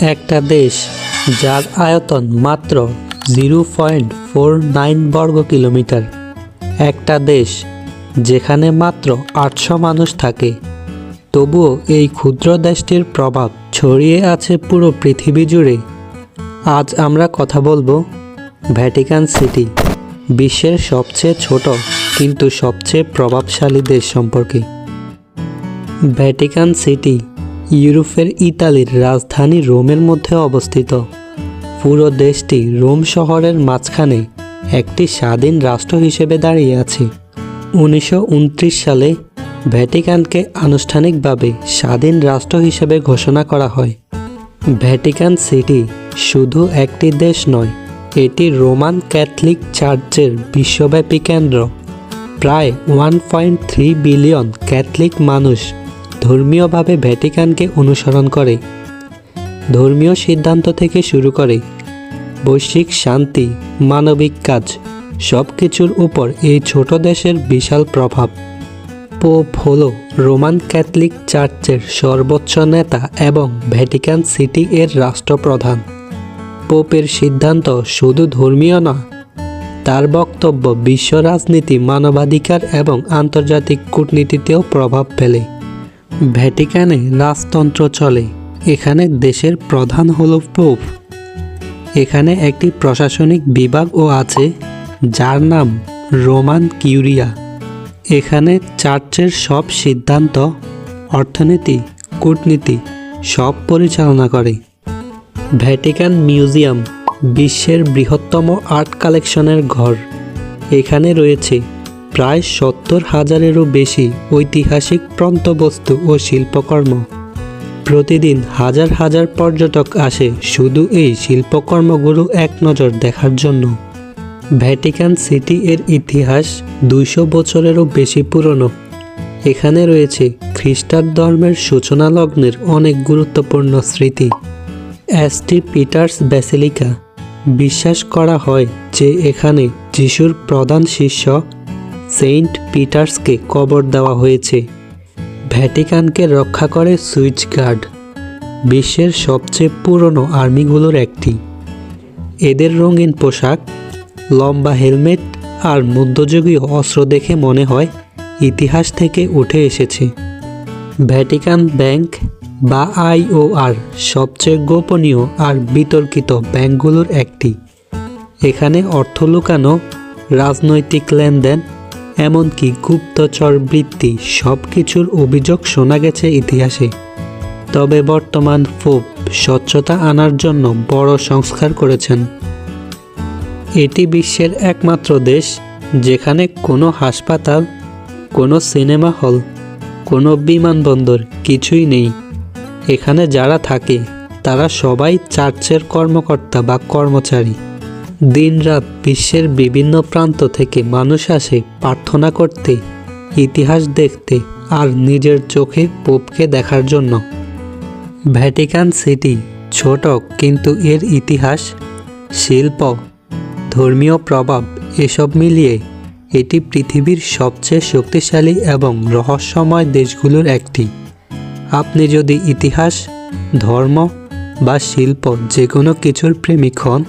একটা দেশ যার আয়তন মাত্র জিরো পয়েন্ট ফোর নাইন বর্গ কিলোমিটার। একটা দেশ যেখানে মাত্র আটশো মানুষ থাকে। তবুও এই ক্ষুদ্র দেশটির প্রভাব ছড়িয়ে আছে পুরো পৃথিবী জুড়ে। আজ আমরা কথা বলব ভ্যাটিকান সিটি, বিশ্বের সবচেয়ে ছোট কিন্তু সবচেয়ে প্রভাবশালী দেশ সম্পর্কে। ভ্যাটিকান সিটি ইউরোপের ইতালির রাজধানী রোমের মধ্যে অবস্থিত। পুরো দেশটি রোম শহরের মাঝখানে একটি স্বাধীন রাষ্ট্র হিসেবে দাঁড়িয়ে আছে। উনিশশো উনত্রিশ সালে ভ্যাটিকানকে আনুষ্ঠানিকভাবে স্বাধীন রাষ্ট্র হিসেবে ঘোষণা করা হয়। ভ্যাটিকান সিটি শুধু একটি দেশ নয়, এটি রোমান ক্যাথলিক চার্চের বিশ্বব্যাপী কেন্দ্র। প্রায় one point three billion Catholic মানুষ ধর্মীয়ভাবে ভ্যাটিকানকে অনুসরণ করে। ধর্মীয় সিদ্ধান্ত থেকে শুরু করে বৈশ্বিক শান্তি, মানবিক কাজ সব কিছুর উপর এই ছোট দেশের বিশাল প্রভাব। পোপ হল রোমান ক্যাথলিক চার্চের সর্বোচ্চ নেতা এবং ভ্যাটিকান সিটি এর রাষ্ট্রপ্রধান। পোপের সিদ্ধান্ত শুধু ধর্মীয় না, তার বক্তব্য বিশ্ব রাজনীতি, মানবাধিকার এবং আন্তর্জাতিক কূটনীতিতেও প্রভাব ফেলে। ভ্যাটিকানে রাজতন্ত্র চলে। এখানে দেশের প্রধান হল পোপ। এখানে একটি প্রশাসনিক বিভাগও আছে, যার নাম রোমান কিউরিয়া। এখানে চার্চের সব সিদ্ধান্ত, অর্থনীতি, কূটনীতি, সব পরিচালনা করে। ভ্যাটিকান মিউজিয়াম বিশ্বের বৃহত্তম আর্ট কালেকশনের ঘর। এখানে রয়েছে প্রায় সত্তর হাজারেরও বেশি ঐতিহাসিক প্রন্তবস্তু ও শিল্পকর্ম। প্রতিদিন হাজার হাজার পর্যটক আসে শুধু এই শিল্পকর্মগুলো এক নজর দেখার জন্য। ভ্যাটিকান সিটি এর ইতিহাস দুইশো বছরেরও বেশি পুরনো। এখানে রয়েছে খ্রিস্টান ধর্মের সূচনা লগ্নের অনেক গুরুত্বপূর্ণ স্মৃতি। অ্যাস্টি পিটার্স ব্যাসিলিকা। বিশ্বাস করা হয় যে এখানে যিশুর প্রধান শিষ্য সেন্ট পিটার্সকে কবর দেওয়া হয়েছে। ভ্যাটিকানকে রক্ষা করে সুইচ গার্ড, বিশ্বের সবচেয়ে পুরনো আর্মিগুলোর একটি। এদের রঙিন পোশাক, লম্বা হেলমেট আর মধ্যযুগীয় অস্ত্র দেখে মনে হয় ইতিহাস থেকে উঠে এসেছে। ভ্যাটিকান ব্যাংক বা আইওআর সবচেয়ে গোপনীয় আর বিতর্কিত ব্যাংকগুলোর একটি। এখানে অর্থ লুকানো, রাজনৈতিক লেনদেন এমনকি গুপ্তচর বৃত্তি সব কিছুর অভিযোগ শোনা গেছে ইতিহাসে। তবে বর্তমান পোপ স্বচ্ছতা আনার জন্য বড় সংস্কার করেছেন। এটি বিশ্বের একমাত্র দেশ যেখানে কোনো হাসপাতাল, কোনো সিনেমা হল, কোনো বিমানবন্দর কিছুই নেই। এখানে যারা থাকে, তারা সবাই চার্চের কর্মকর্তা বা কর্মচারী। দিনরাত বিশ্বের বিভিন্ন প্রান্ত থেকে মানুষ আসে প্রার্থনা করতে, ইতিহাস দেখতে আর নিজের চোখে পোপকে দেখার জন্য। ভ্যাটিকান সিটি ছোট কিন্তু এর ইতিহাস, শিল্প, ধর্মীয় প্রভাব এসব মিলিয়ে এটি পৃথিবীর সবচেয়ে শক্তিশালী এবং রহস্যময় দেশগুলোর একটি। আপনি যদি ইতিহাস, ধর্ম বা শিল্প যে কোনো কিছুর প্রেমিক হন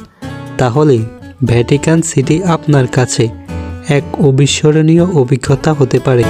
তাহলে ভ্যাটিকান সিটি আপনার কাছে এক অবিস্মরণীয় অভিজ্ঞতা হতে পারে।